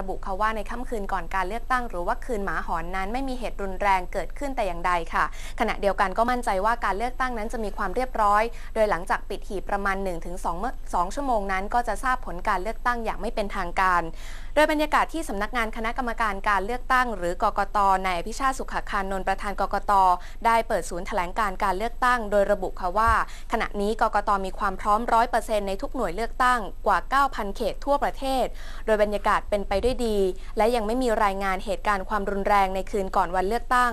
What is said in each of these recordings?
ระบุค่ะว่าในค่ำคืนก่อนการเลือกตั้ง หรือว่าคืนหมาหอนนั้น ไม่มีเหตุรุนแรงเกิดขึ้นแต่อย่างใดค่ะ ขณะเดียวกันก็มั่นใจว่าการเลือกตั้งนั้นจะมีความเรียบร้อย โดยหลังจากปิดหีบประมาณ 1-2เมื่อ2ชั่วโมงนั้น ก็จะทราบผลการเลือกตั้งอย่างไม่เป็นทางการ โดยบรรยากาศที่สำนักงานคณะกรรมการการเลือกตั้ง หรือกกตนายพิชาสุขคานนท์ประธานกกตได้เปิดศูนย์แถลงการการเลือกตั้ง โดยระบุค่ะว่า ขณะนี้กกตมีความพร้อมร้อยเปอร์เซ็นต์ในทุกหน่วยเลือกตั้งกว่า 9,000 เขตทั่วประเทศ โดยบรรยากาศเป็นไปด้วยดี และยังไม่มีรายงานเหตุการณ์ความรุนแรงในคืนก่อนวันเลือกตั้ง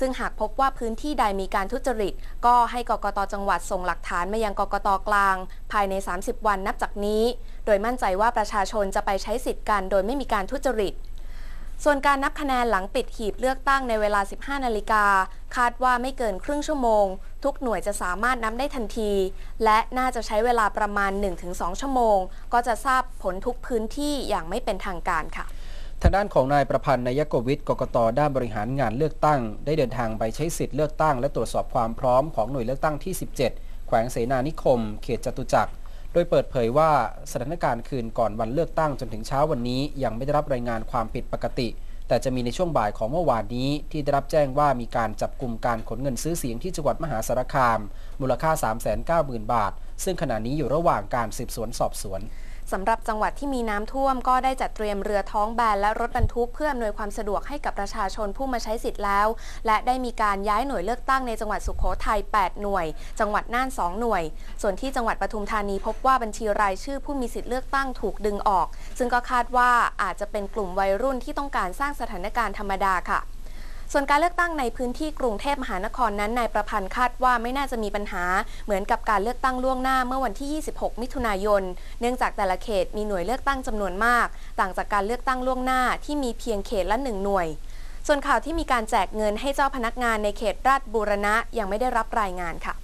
ซึ่งหากพบว่าพื้นที่ใดมีการทุจริต ก็ให้กกตจังหวัดส่งหลักฐานมายังกกตกลาง ภายใน 30 วันนับจากนี้ โดยมั่นใจว่าประชาชนจะไปใช้สิทธิ์กันโดยไม่มีการทุจริต ส่วนการนับคะแนนหลังปิดหีบเลือกตั้งในเวลา 15 นาฬิกา คาดว่าไม่เกินครึ่งชั่วโมง ทุกหน่วยจะสามารถนับได้ทันที และน่าจะใช้เวลาประมาณ 1-2 ชั่วโมง ก็จะทราบผลทุกพื้นที่อย่างไม่เป็นทางการค่ะทางด้านของนายประพันธ์นายกวิทย์กกตด้านบริหารงานเลือกตั้ง ได้เดินทางไปใช้สิทธิ์เลือกตั้ง และตรวจสอบความพร้อมของหน่วยเลือกตั้งที่ 17 แขวงเสนานิคม เขตจตุจักร ดยเปิดเผยว่าสถานการณ์คืนก่อนวันเลือกตั้งจนถึงเช้าวันนี้ ยังไม่ได้รับรายงานความผิดปกติ แต่จะมีในช่วงบ่ายของเมื่อวานนี้ ที่ได้รับแจ้งว่ามีการจับกลุ่มการขนเงินซื้อเสียงที่จังหวัดมหาสารคาม มูลค่า 390,000 บาท ซึ่งขณะนี้อยู่ระหว่างการสืบสวนสอบสวน สำหรับจังหวัดที่มีน้ำท่วมก็ได้จัดเตรียมเรือท้องแบนและรถบรรทุกเพื่ออำนวยความสะดวกให้กับประชาชนผู้มาใช้สิทธิ์แล้ว และได้มีการย้ายหน่วยเลือกตั้งในจังหวัดสุโขทัย 8 หน่วย จังหวัดน่าน 2 หน่วย ส่วนที่จังหวัดปทุมธานีพบว่าบัญชีรายชื่อผู้มีสิทธิ์เลือกตั้งถูกดึงออก ซึ่งก็คาดว่าอาจจะเป็นกลุ่มวัยรุ่นที่ต้องการสร้างสถานการณ์ธรรมดาค่ะ ส่วนการเลือกตั้งในพื้นที่กรุงเทพมหานครนั้นนายประพันธ์คาดว่าไม่น่าจะมีปัญหา เหมือนกับการเลือกตั้งล่วงหน้าเมื่อวันที่ 26 มิถุนายน เนื่องจากแต่ละเขตมีหน่วยเลือกตั้งจำนวนมาก ต่างจากการเลือกตั้งล่วงหน้าที่มีเพียงเขตละหนึ่งหน่วย ส่วนข่าวที่มีการแจกเงินให้เจ้าพนักงานในเขตราชบูรณะยังไม่ได้รับรายงานค่ะ